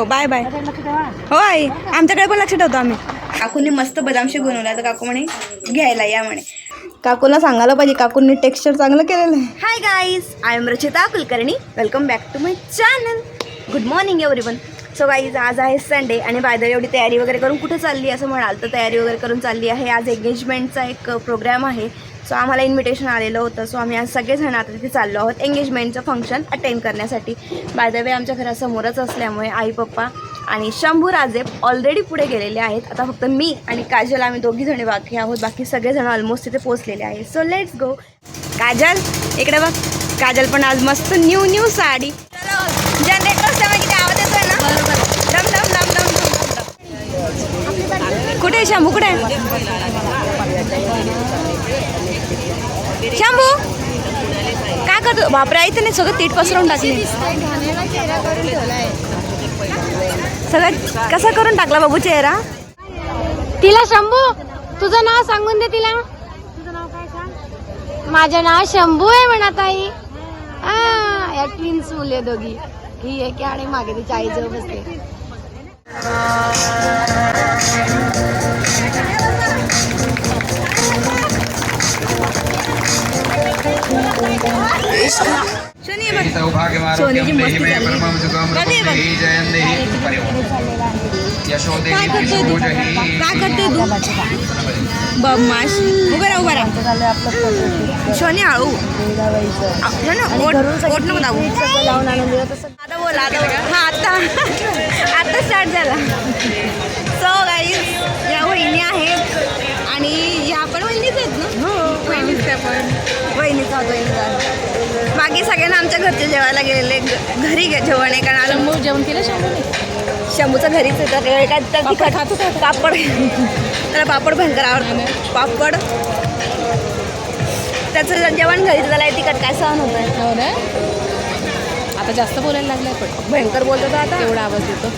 हो bye bye हो आई आमच्याकडे पण लक्ष ठेवतो आम्ही. काकूंनी मस्त बदामशी बनवला तर काकू म्हणे घ्यायला या म्हणे. काकूला सांगायला पाहिजे काकूंनी टेक्स्चर चांगलं केलेलं आहे. Hi guys I am Rachita Kulkarni. Welcome back to my channel good morning everyone so guys आज आहे संडे आणि बाय द वे एवढी तयारी वगैरे करून कुठे चालली असं म्हणाल तर तयारी वगैरे करून चालली आहे. आज एंगेजमेंटचा एक प्रोग्राम आहे. सो आम्हाला इन्व्हिटेशन आलेलं होतं. सो आम्ही आज सगळेजण आता तिथे चाललो आहोत एंगेजमेंटचं फंक्शन अटेंड करण्यासाठी. बाय द वे आमच्या घरासमोरच असल्यामुळे आई पप्पा आणि शंभू राजे ऑलरेडी पुढे गेलेले आहेत. आता फक्त मी आणि काजल आम्ही दोघी जणी बाकी आहोत. बाकी सगळेजण ऑलमोस्ट तिथे पोहोचलेले आहेत. सो लेट्स गो काजल इकडे बघ. काजल पण आज मस्त न्यू न्यू साडी. जनरेटर आवाज येतोय ना? दम दम दम दम दम दम. कुठे आहे शंभू? कुठे आहे? शंभू काय करतो? बापरे इथे नाही सगळं तीट पसरवून टाकली. सगळं कसा करून टाकला बाबू चेहरा? तिला शंभू तुझं नाव सांगून दे तिला. तुझं नाव काय सांग माझं नाव शंभू आहे म्हणा ताई आ, या ट्विन्स मुले दोघी. ही एक की आणि मागे तिच्या आई जवळ बसते. बदमाश। उभं राहा उभं राहा। शनी हळू आ, शनी, ओठ ओठ नको दाबू आता बोल आता हा आता। आता स्टार्ट झाला। सो गाईज या वहिनी आहेत. आणि या पण वहिनीच आहेत ना? त्या पण वहिनीचा बाकी सगळ्यांना आमच्या घरचे जेवायला गेलेले घरी जेवण आहे कारण आलं. जेवण केलं शंभू शंभूचं घरीच येतं काय तिखट पापड त्याला पापड भयंकर आवडतो. पापड. त्याचं जेवण घरीच त्याला हे तिखट काय सहन होतं हो आता जास्त बोलायला लागलाय पण. भयंकर बोलतो आता. एवढा आवाज येतो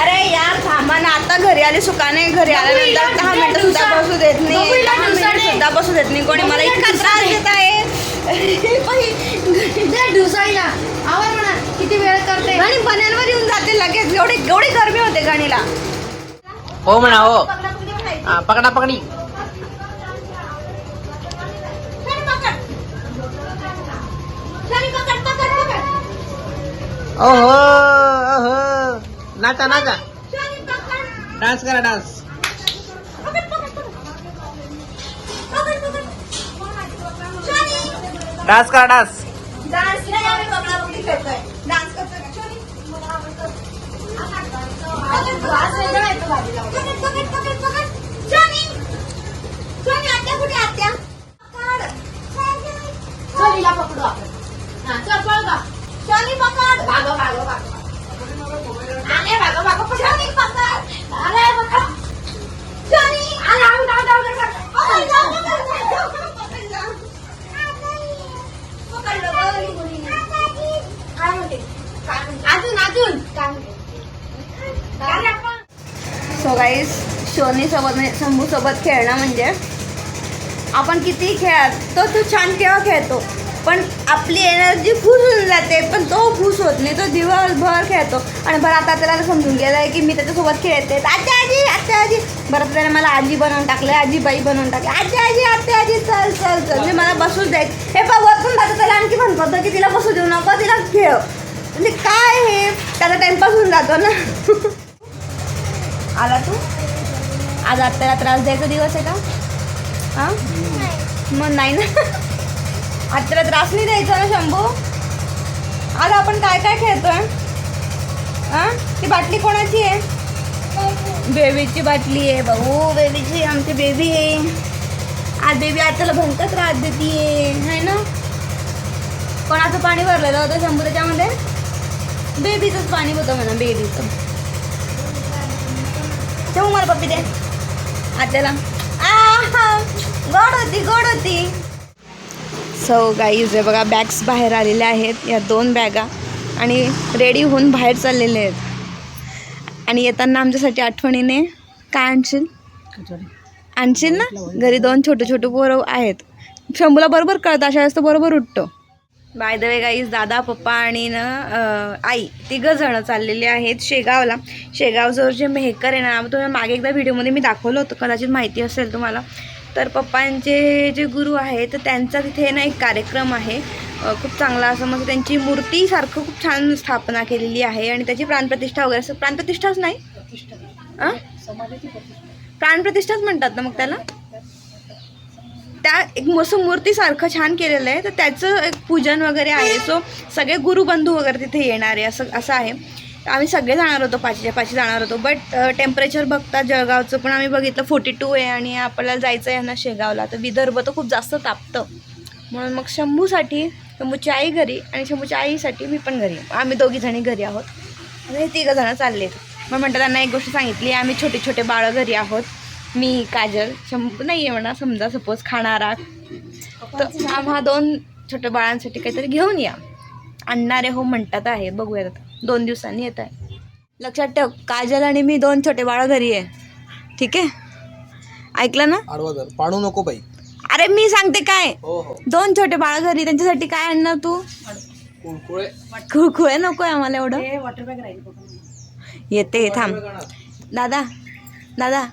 अरे यार थांबा ना. आता घरी आले सुकाने घरी आल्यानंतर दहा मिनिटं सुद्धा देत नाही. सुद्धा बसू देत नाही. कोणी मला इतका त्रास देत आहे आवाज म्हणा किती वेळ करते? आणि येऊन जाते लगेच. एवढी एवढी गरमी होते गाणीला. हो म्हणा हो. हा, पकडा पकडी. ओहो ओहो. नाचा नाचा. डान्स करा डान्स. डान्स करा डान्स. डान्स नाही आम्ही बघा बघी खेळतोय. डान्स करतोय का? पकड, पकड, पकड, पकड. शोनी! शोनी, आत्या कुठे आहे, आत्या? पकड. शोनीला पकडू आपण. हा, चल, पळ गं. शोनी, पकड. भागो, भागो, भागो. आले, भागो, भागो. पकड. शोनी, पकड. आले, पकड. शोनी, आले, आऊ, डाव, डाव, डाव, डाव. अय, डाव, डाव, डाव, डाव, डाव. पकड, डाव. पकडलं गं, मुलीने. काय म्हणते? काय म्हणते? अजून अजून काय म्हणते? सो गाईस शोनी सोबत म्हणजे शंभू सोबत खेळणं म्हणजे. आपण किती खेळात तो तू छान केव्हा खेळतो? पण आपली एनर्जी खुश होऊन जाते पण तो खुश होत नाही तो दिवसभर खेळतो. आणि बरं आता त्याला समजून गेलं आहे की मी त्याच्यासोबत खेळते. आजी आजी आत्या आजी. बरं त्याने मला आजी बनवून टाकले आजीबाई बनवून टाकले आजी आजी आत्या आजी चल चल चल. मी मला बसूच द्यायची हे पा पण जातं त्याला आणखी म्हणतो की तिला बसू देऊ नको तिला खेळ. म्हणजे काय हे? त्याचा टाइमपास होऊन जातो ना. आला तू? आज आत्याला त्रास द्यायचा दिवस आहे का? हां? मग नाही ना. आत्याला त्रास नाही द्यायचा ना शंभू? आज आपण काय काय खेळतोय? हां? ती बाटली कोणाची आहे? बेबीची बाटली आहे भाऊ. हो, बेबीची आमची बेबी आहे. आज बेबी आत्याला भयंकर त्रास देते आहे ना? कोणाचं पाणी भरलेलं होतं शंभू त्याच्यामध्ये? बेबीचंच पाणी होतं म्हणा बेबीचं. ठेवू मला पप्पी दे. आत्याला. आहा, गोड होती गोड होती सो गाईज हे बघा बॅग्स बाहेर आलेल्या आहेत. या दोन बॅगा आणि रेडी होऊन बाहेर चाललेले आहेत. आणि येताना आमच्यासाठी आठवणीने काय आणशील? आणशील ना? घरी दोन छोटे छोटे पोरं आहेत. शंभूला बरोबर कळतं अशा वेळेस तो बरोबर उठतो. बाय द वे गाईज दादा पप्पा आणि ना आई तिघं जणं चाललेले आहेत शेगावला. शेगावजवळ जे मेहकर आहे ना तुम्ही मागे एकदा व्हिडिओमध्ये मी दाखवलं होतं कदाचित माहिती असेल तुम्हाला. तर पप्पांचे जे गुरु आहेत तर त्यांचा तिथे ना एक कार्यक्रम आहे. खूप चांगला असं मग त्यांची मूर्तीसारखं खूप छान स्थापना केलेली आहे आणि त्याची प्राणप्रतिष्ठा वगैरे असं प्राणप्रतिष्ठाच नाही? प्राणप्रतिष्ठाच म्हणतात ना मग त्याला? त्या एक मसं मूर्तीसारखं छान केलेलं आहे. तर त्याचं एक पूजन वगैरे आहे. सो सगळे गुरुबंधू वगैरे तिथे येणार आहे. असं असं आहे. आम्ही सगळे जाणार होतो पाचीच्या पाची जाणार होतो. बट टेम्परेचर बघता जळगावचं पण आम्ही बघितलं. फोर्टी टू आहे आणि आपल्याला जायचं आहे ना शेगावला. तर विदर्भ तर खूप जास्त तापतं. म्हणून मग शंभूसाठी शंभूची आई घरी आणि शंभूच्या आईसाठी मी पण घरी आम्ही दोघीजणी घरी आहोत. आणि हे तिघं जणं चालले मग म्हणतात त्यांना एक गोष्ट सांगितली. आम्ही छोटे छोटे बाळं घरी आहोत. मी काजल. शंभू नाही आहे म्हणा समजा सपोज खाणारा. तर आम्हा दोन छोट्या बाळांसाठी काहीतरी घेऊन या. आणणारे हो म्हणतात आहे. बघूयात आता. दोन दिवसांनी येत आहे. लक्षात ठेव काजल आणि मी दोन छोटे बाळं घरी आहे. ठीक आहे? ऐकलं ना? आडवा पाडू नको बाई. अरे मी सांगते काय? हो हो. दोन छोटे बाळं घरी त्यांच्यासाठी काय आणणार तू? कुळकुळे. खुळखुळे नको आहे आम्हाला एवढं. येते थांब. दादा दादा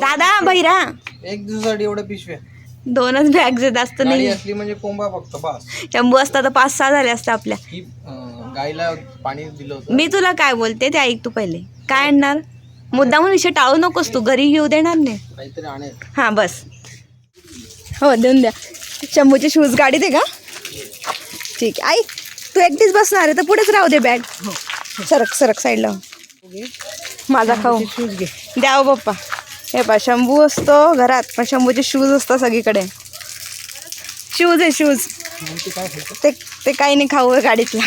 दादा भैरा एक दिवसासाठी एवढ्या पिशव्या. दोनच बॅग जास्त गाडी नाही. असली म्हणजे कोंबा फक्त बस. शंभू असता तर पाच सहा झाले असते आपल्या. ही अं, गाईला पाणी दिलं होतं. मी तुला काय बोलते ते ऐक तू पहिले. काय आणणार? मुद्दामून विषय टाळू नकोस तू घरी घेऊ देणार नाही. काहीतरी आणेल. हां बस. हो देऊन द्या. शंभूचे शूज गाडीत आहे का? ठीक आहे. आई तू एकटीच बसणार आहे तर पुढेच राहू दे बॅग सरक सरक साईडला माझा खाऊ. द्या हो पप्पा. हे पा शंभू असतो घरात पण शंभूचे शूज असतात सगळीकडे. शूज आहे शूज ते ते काही नाही खाऊ गाडीतला.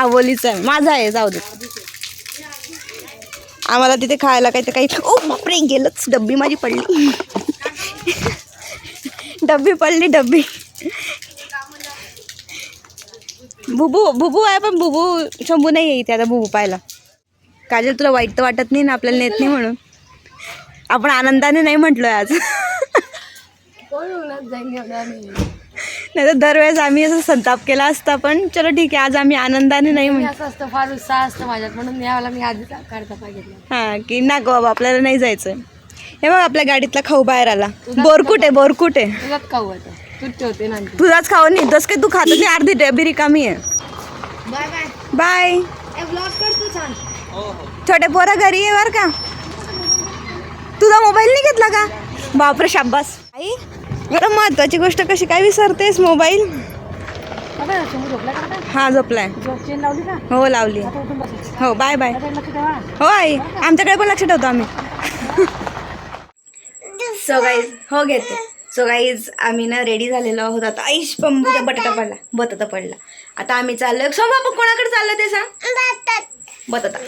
आवलीचं आहे. माझा आहे जाऊ दे. आम्हाला तिथे खायला काही तर काही ओ बापरे गेलंच. डब्बी माझी पडली. डब्बी पडली डब्बी. बुबू बुबू आहे पण बुबू शंभू नाही आहे इथे आता बुबू पाहायला. काजल तुला वाईट तर वाटत नाही ना? आपल्याला नेत नाही म्हणून. आपण आनंदाने नाही म्हटलोय आज. नाही तर दरवेळेस आम्ही असं संताप केला असता पण चलो ठीक आहे आज आम्ही आनंदाने नाही म्हण असं असतं फार उत्साह असतो माझ्यात. म्हणून यावेळेला मी आधीच काढता पाहिजे हां की नको बाबा आपल्याला नाही जायचं हे बघ आपल्या गाडीतला खाऊ बाहेर आला. बोरकुट आहे बोरकुट. आहे खाऊ आता. तूच ठेवते ना आणखी. तुझाच खाऊ नाही. जस काही तू खात नाही अर्धी डबी रिकामी आहे. बाय छोटे पोरं घरी आहे बरं का. तुझा मोबाईल नाही घेतला का? बापरे शाब्बास आई बरं महत्वाची गोष्ट कशी काय विसरतेस मोबाईल झोपला हा झोपलाय. हो लावली. हो बाय बाय हो आई आमच्याकडे पण लक्ष ठेवतो आम्ही. सो गाईज हो घेते. सो गाईज आम्ही ना रेडी झालेलो आहोत. आता आईश पंबूचा बटाटा पडला. बटाटा पडला. आता आम्ही चाललोय. सो कोणाकडे चाललं ते सांग. बटाटा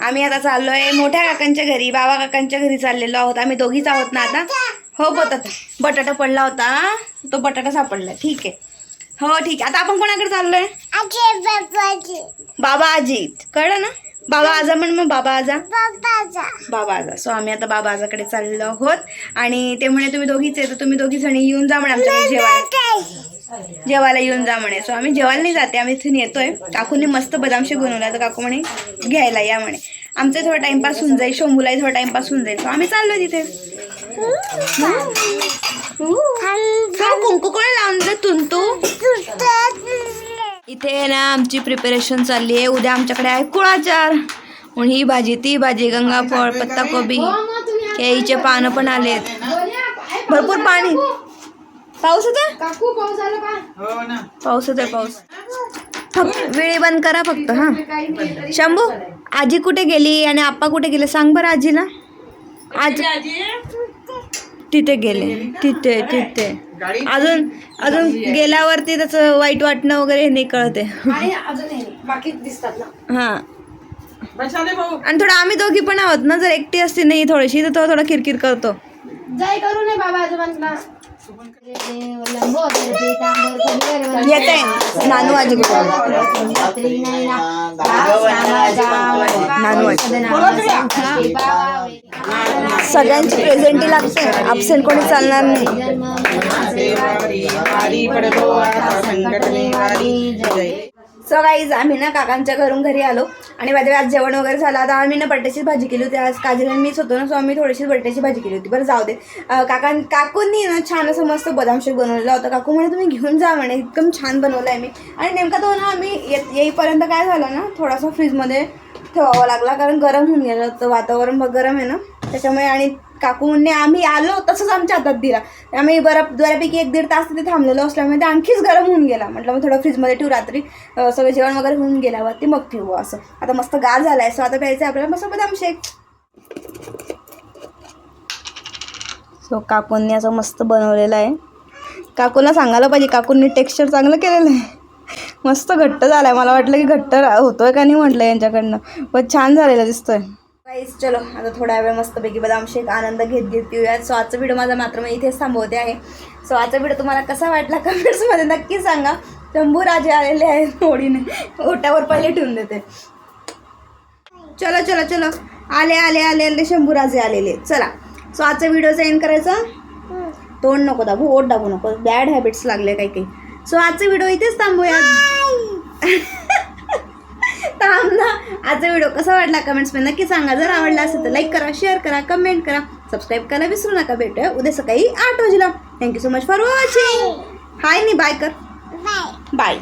आम्ही आता चाललोय मोठ्या काकांच्या घरी बाबा काकांच्या घरी चाललेलो आहोत. आम्ही दोघीच आहोत ना आता? हो बटाटा बटाटा पडला होता. तो बटाटा सापडला. ठीक आहे. हो ठीक आहे. आता आपण कोणाकडे चाललोय? बाबा आजी. कळलं ना? बाबा आजा म्हण मग बाबा आजा. बाबा आजा. सो आम्ही आता बाबा आजाकडे चाललो आहोत. आणि ते म्हणे तुम्ही दोघीच आहे तर तुम्ही दोघी जणी येऊन जा म्हणे आमच्याकडे जेवायला. जेवायला येऊन जा म्हणे. सो आम्ही जेवायला नाही जाते. आम्ही इथून येतोय. काकूने मस्त बदामशे बनवला तर काकू म्हणे घ्यायला या म्हणे. आमचं थोडा टाइमपास होऊन जाईल. शंभूलाही थोडा टाइमपास होऊन जाईल. सो आम्ही चाललो तिथे. कुंकू कोण लावून दे तुंतू. इथे ना आमची प्रिपरेशन चालली आहे. उद्या आमच्याकडे आहे कुळाचार. म्हणून ही भाजी ती भाजी गंगाफळ पत्ताकोबी केळीचे पानं पण आलेत. भरपूर पाणी. पाऊस होता काकू पाऊस आला का? पाऊस फक्त वेळी बंद करा फक्त हा. शंभू आजी कुठे गेली आणि आप्पा कुठे गेले? सांग बरं आजीला. आज? तिथे गेले. तिथे तिथे. अजून अजून गेल्यावरती त्याचं वाईट वाटणं वगैरे हे नाही कळते. आणि अजून हे नाही. बाकी दिसतात ना? हा. आणि थोडं आम्ही दोघी पण आहोत ना जर एकटी असती नाही थोडीशी तर तो थोडा किरकिर करतो. जाय करू नये बाबा आजोबांना. येत. नानू आजी नानू आजी. सगळ्यांची प्रेझेंटी लागते. अब्सेंट कोणी चालणार नाही. सो गाईज आम्ही ना काकांच्या घरून घरी आलो. आणि माझ्या आज जेवण वगैरे झालं. आता आम्ही ना बटाट्याची भाजी केली होती. आज काजल आणि मीच होतो ना सो आम्ही थोडीशी बटाट्याची भाजी केली होती. बरं जाऊ दे. काकां काकूंनी ना छान असं मस्त बदाम शेक बनवलेला होता. काकू म्हणे तुम्ही घेऊन जा म्हणे. एकदम छान बनवलं आहे मी. आणि नेमका तो ना आम्ही येत येईपर्यंत काय झालं ना थोडासा फ्रीजमध्ये ठेवावा लागला. कारण गरम होऊन गेलं होतं. वातावरण गरम आहे ना. त्याच्यामुळे आणि काकूंनी आम्ही आलो तसंच आमच्या हातात दिला. आम्ही बरं बऱ्यापैकी एक दीड तास तिथे थांबलेलो असल्यामुळे ते आणखीच गरम होऊन गेला. म्हटलं मग थोडं फ्रीजमध्ये ठेवू रात्री. सगळं जेवण वगैरे होऊन गेल्यावरती मग पिऊ असं. आता मस्त गार झालाय सो आता प्यायचं आहे आपल्याला मस्त बदाम शेक सो काकूंनी असं मस्त बनवलेलं आहे. काकूला सांगायला पाहिजे काकूंनी टेक्स्चर चांगलं केलेलं आहे. मस्त घट्ट झालं आहे मला वाटलं की घट्ट होतोय का नाही म्हटलं यांच्याकडनं. पण छान झालेलं दिसतोय. गाईस चलो आता थोडा वेळ मस्तपैकी बदाम शेक आनंद घेत घेत पिऊयात. सो आजचा व्हिडिओ माझा मात्र मी इथेच थांबवते आहे. सो आजचा व्हिडिओ तुम्हाला कसा वाटला कमेंट्समध्ये नक्की सांगा. शंभू राजे आलेले आहेत होडीने ओट्यावर पहिले ठेवून देते. चलो चलो चलो. आले आले आले आले शंभू राजे आलेले. चला. सो आजचा व्हिडिओचा एंड करायचा? तोंड नको दाबू ओट दाबू नको. बॅड हॅबिट्स लागले काही काही. सो आजचा व्हिडिओ इथेच थांबूया थांब ना आजचा व्हिडिओ कसा वाटला कमेंट्समध्ये नक्की सांगा. जर आवडला असेल तर लाईक करा शेअर करा कमेंट करा. सबस्क्राईब करायला विसरू नका. भेटूया उद्या सकाळी आठ वाजेला. Thank you so much for watching hi नी बाय कर बाय